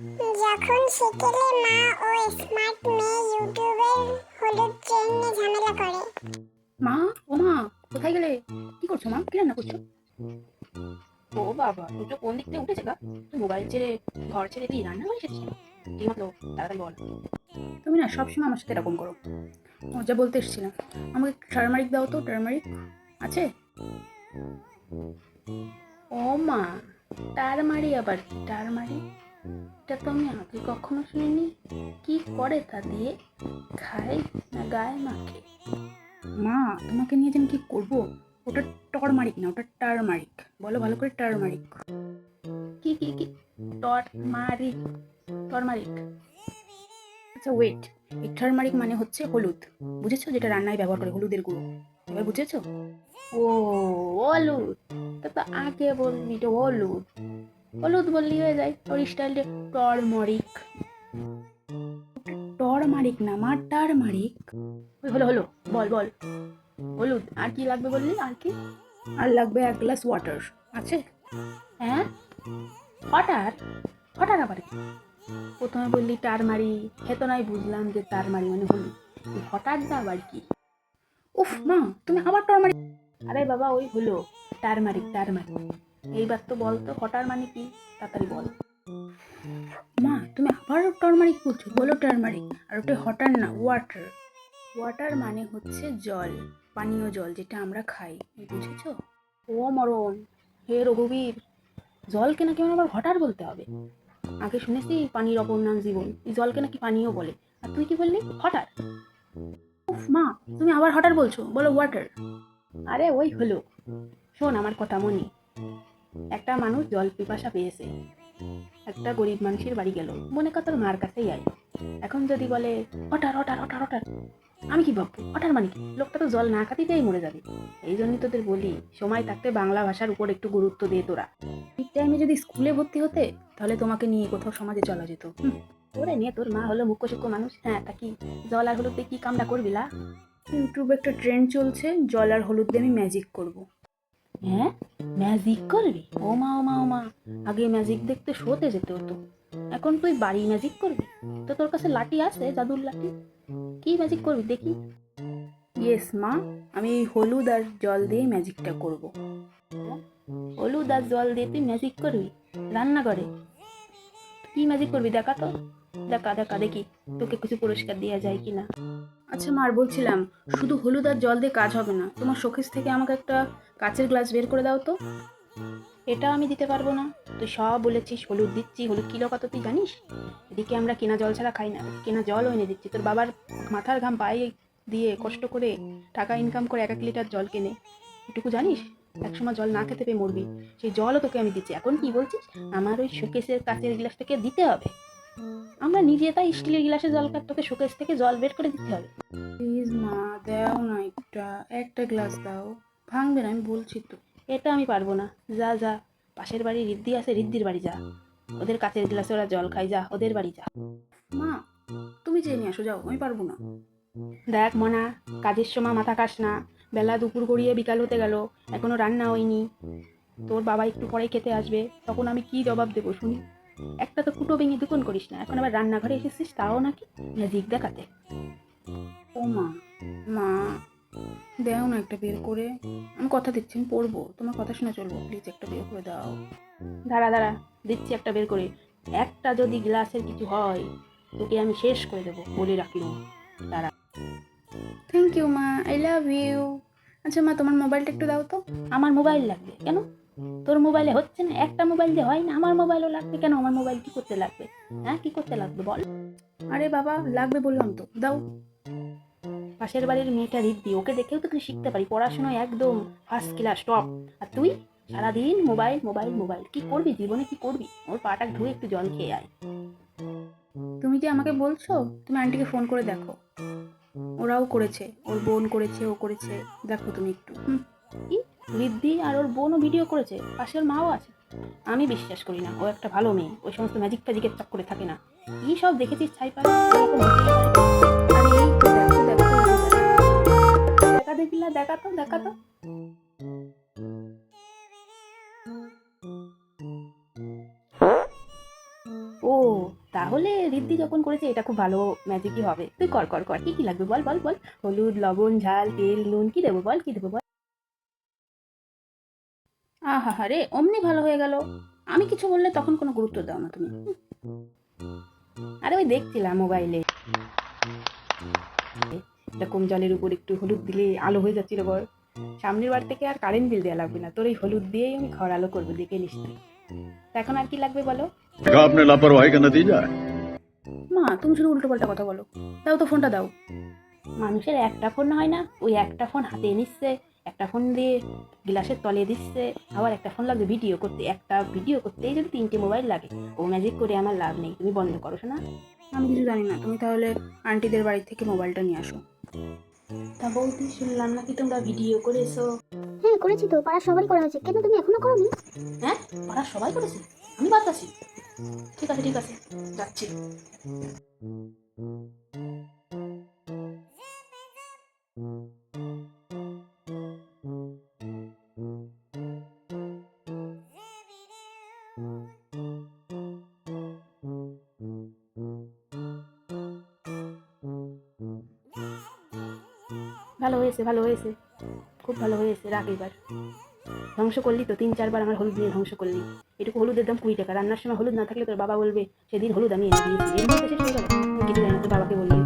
যখন সেকেলে মা ও স্মার্ট মেয়ে ইউটিউবের হলুদ ট্রেন নিয়ে ঝামেলা করে। মা, ও মা, কোথায় গেলে? কি করছ মা? কি রান্না করছ? ও বাবা, দুটো কোন দিক থেকে উঠেছে গা? তুই মোবাইল ছেড়ে ঘর ছেড়ে দিয়ে রান্না করে এসেছিস কি মতলব তাড়াতাড়ি বল। তুমি না সবসময় আমার সাথে এরকম করো। মজা বলতে এসেছিলাম। আমাকে টার্মারিক দাও তো টার্মারিক আছে? ও মা টারমারি আবার টারমারি এটা তো আমি আগে কখনো শুনিনি। কি করে তা দিয়ে খায় না গায়ে মাখে মা তোমাকে নিয়ে যেন কি করব? ওটা টরমারিক না ওটা টারমারিক। বলো ভালো করে টারমারিক। কি কি কি? টরমারিক। টরমারিক। আচ্ছা ওয়েট এই টারমারিক মানে হচ্ছে হলুদ। বুঝেছ? যেটা রান্নায় ব্যবহার করে হলুদের গুঁড়ো। এবার বুঝেছ? ও হলুদ। তা তো আগে বলবি হলুদ। হলুদ বললি হয়ে যায়। ওর স্টাইলে টরমারিক। টরমারিক না মা টারমারিক। ওই হলো হলো বল বল। হলুদ আর কি লাগবে বললি আর কি? আর লাগবে এক গ্লাস ওয়াটার আছে? হ্যাঁ? হঠাৎ হঠাৎ আবার কি? প্রথমে বললি টারমারি হেতো নাই বুঝলাম যে টারমারি মানে হলুদ। হঠাৎ দা আবার কি? উফ মা তুমি আবার টারমারি আরে বাবা ওই হলো টারমারিক টারমারিক। এইবার তো বল তো মানে কি? তাড়াতাড়ি বল। মা, তুমি আবার টারমারিক বলছো? বলো টারমারিক আর ওটা হঠাৎ না ওয়াটার ওয়াটার মানে হচ্ছে জল, পানীয় জল, যেটা আমরা খাই। বুঝেছ? ও মরণ। হে রঘুবীর জলকে নাকি আমার আবার হঠাৎ বলতে হবে? আগে শুনেছি পানির অপর নাম জীবন। এই জলকে নাকি পানীয় বলে। আর তুই কি বললি? হঠাৎ উফ মা, তুমি আবার হঠাৎ বলছো? বলো ওয়াটার আরে ওই হলো। শোন, আমার কথা মনি। একটা মানুষ জল পিপাসা পেয়েছে। একটা গরিব মানুষের বাড়ি গেল। মনে কর তোর মার কাছেই আয়। এখন যদি বলে হঠাৎ হঠাৎ হঠাৎ হঠাৎ আমি কি ভাববো? হঠাৎ মানে কি? লোকটা তো জল না খাতিতেই মরে যাবে। এই জন্যই তোদের বলি, সময় থাকতে বাংলা ভাষার উপর একটু গুরুত্ব দে তোরা। ঠিক টাইমে যদি স্কুলে ভর্তি হতে, তাহলে তোমাকে নিয়ে কোথাও সমাজে চলা যেত। ওরে নিয়ে তোর মা হলো মুখ্য সূক্ষ্ম মানুষ। হ্যাঁ তা কি? জল আর হলুদ কি কামটা করবি লা? ইউটিউবে একটা ট্রেন্ড চলছে, জল আর হলুদ দিয়ে আমি ম্যাজিক করব। হ্যাঁ? ম্যাজিক করবি? ও মা ও মা ও মা আগে ম্যাজিক দেখতে শোতে যেতে হতো। এখন তুই বাড়ি ম্যাজিক করবি? তো তোর কাছে লাঠি আছে, জাদুর লাঠি? কি ম্যাজিক করবি দেখি? ইয়েস মা, আমি হলুদ আর জল দিয়ে ম্যাজিকটা করব। হলুদ আর জল দিয়ে তুই ম্যাজিক করবি? রান্না করে কি ম্যাজিক করবি দেখা তো? দেখা দেখা দেখি তোকে কিছু পুরস্কার দেওয়া যায় কি না আচ্ছা মার বলছিলাম শুধু হলুদ আর জল দিয়ে কাজ হবে না। তোমার শোকেস থেকে আমাকে একটা কাচের গ্লাস বের করে দাও তো। এটা আমি দিতে পারব না। তুই সব বলেছিস হলুদ দিচ্ছি হলুদ কিলো কত তুই জানিস? এদিকে আমরা কেনা জল ছাড়া খাই না কেনা জলও এনে দিচ্ছি। তোর বাবার মাথার ঘাম পায়ে দিয়ে কষ্ট করে টাকা ইনকাম করে এক এক লিটার জল কেনে। এটুকু জানিস? একসময় জল না খেতে পেয়ে মরবি। সেই জলও তোকে আমি দিচ্ছি। এখন কি বলছিস? আমার ওই শোকেসের কাচের গ্লাসটাকে দিতে হবে। আমরা নিজে তাই স্টিলের গ্লাসে জল কাট তোকে শোকেস থেকে জল বের করে দিতে হবে। প্লিজ মা দাও না একটা একটা গ্লাস দাও। ভাঙবে না আমি বলছি তো। এটা আমি পারব না। যা যা। পাশের বাড়ি রিদ্দি আছে রিদ্দির বাড়ি যা। ওদের কাছের গ্লাসে ওরা জল খায় যা। ওদের বাড়ি যা। মা তুমি চেয়ে নিয়ে আসো যাও। আমি পারব না। দেখ মনা কাজের সময় মাথা কাস না। বেলা দুপুর গড়িয়ে বিকাল হতে গেল। এখনও রান্না হয়নি। তোর বাবা একটু পরেই খেতে আসবে। তখন আমি কি জবাব দেবো শুনি? একটা তো কুটো ভেঙে দুকুন করিস না, এখন আবার রান্নাঘরে এসেছিস তাও নাকি ম্যাজিক দেখাতে। ও মা মা, দেও না একটা বের করে। আমি কথা দিচ্ছি, আমি পড়ব, তোমার কথা শুনে চলবো প্লিজ একটা বের করে দাও। দাঁড়া দাঁড়া, দিচ্ছি একটা বের করে। একটা যদি গ্লাসের কিছু হয়, তোকে আমি শেষ করে দেবো, বলে রাখলাম দাঁড়া। থ্যাংক ইউ মা আই লাভ ইউ আচ্ছা মা, তোমার মোবাইলটা একটু দাও তো। আমার মোবাইল লাগবে, কেন? তোর মোবাইলে হচ্ছে না? একটা মোবাইল দিয়ে হয় না আমার মোবাইলও লাগবে কেন? আমার মোবাইল কি করতে লাগবে? হ্যাঁ কি করতে লাগবে বল? আরে বাবা লাগবে বললাম তো দাও। পাশের বাড়ির মেয়েটা রিদ্দি ওকে দেখেও তো তুই শিখতে পারি। পড়াশোনায় একদম ফার্স্ট ক্লাস টপ আর তুই? সারাদিন মোবাইল মোবাইল মোবাইল কি করবি জীবনে? কি করবি? ওর পাটা ধুয়ে একটু জল খেয়ে আয়। তুমি যে আমাকে বলছো তুমি আন্টিকে ফোন করে দেখো। ওরাও করেছে ওর বোন করেছে ও করেছে। দেখো তুমি একটু। হুম। কি রিদ্ধি আর ওর বোনও ভিডিও করেছে পাশের মাও আছে। আমি বিশ্বাস করি না, ও একটা ভালো মেয়ে, ওই সমস্ত ম্যাজিক ফ্যাজিকের চক্করে থাকে না। কি সব দেখেছিস ছাই তো দেখো দেখো দেখা দেখিলা দেখা তো। দেখা ও, তাহলে রিদ্ধি যখন করেছে, এটা খুব ভালো ম্যাজিকই হবে। তুই কর কর কর, কি কি লাগবে বল বল বল। হলুদ, লবণ, ঝাল, তেল, নুন, কি দেবো বল, কি দেবো বল? আহা রে অমনি ভালো হয়ে গেল। আমি কিছু বললে তখন কোনো গুরুত্ব দাও না তুমি। আরে ওই দেখছিলাম মোবাইলে। এরকম জলের উপর একটু হলুদ দিলে আলো হয়ে যাচ্ছিল বল। সামনের বার থেকে আর কারেন্ট বিল দেওয়া লাগবে না। তোর এই হলুদ দিয়েই আমি ঘর আলো করব দেখে নিস এখন আর কি লাগবে বলো? মা তুমি শুধু উল্টো পাল্টা কথা বলো। দাও তো ফোনটা দাও। মানুষের একটা ফোন হয় না ওই একটা ফোন হাতে নিচ্ছে। একটা ফোন দিয়ে গ্লাসের তলে দিচ্ছে আবার একটা ফোন লাগবে ভিডিও করতে একটা ভিডিও করতেই যদি তিনটে মোবাইল লাগে। ও ম্যাজিক করে আমার লাভ নেই তুমি বন্ধ করো না আমি কিছু জানি না তুমি তাহলে আন্টিদের বাড়ি থেকে মোবাইলটা নিয়ে আসো। তা বলতে শুনলাম নাকি তোমরা ভিডিও করেছ। হ্যাঁ করেছি তো পাড়ার সবাই করা হয়েছে কেন তুমি এখনও করোনি? হ্যাঁ পাড়ার সবাই করেছে আমি বাদ আছি। ঠিক আছে ঠিক আছে যাচ্ছি। ভালো হয়েছে ভালো হয়েছে। খুব ভালো হয়েছে, রাখ এবার। ধ্বংস করলি তো, তিন, চারবার আমার হলুদ নিয়ে ধ্বংস করলি। এটুকু হলুদের দাম কুড়ি টাকা। রান্নার সময় হলুদ না থাকলে তোর বাবা বলবে, সেদিন হলুদ আমি এনে দিয়েছি। এর মধ্যে বাবাকে বললি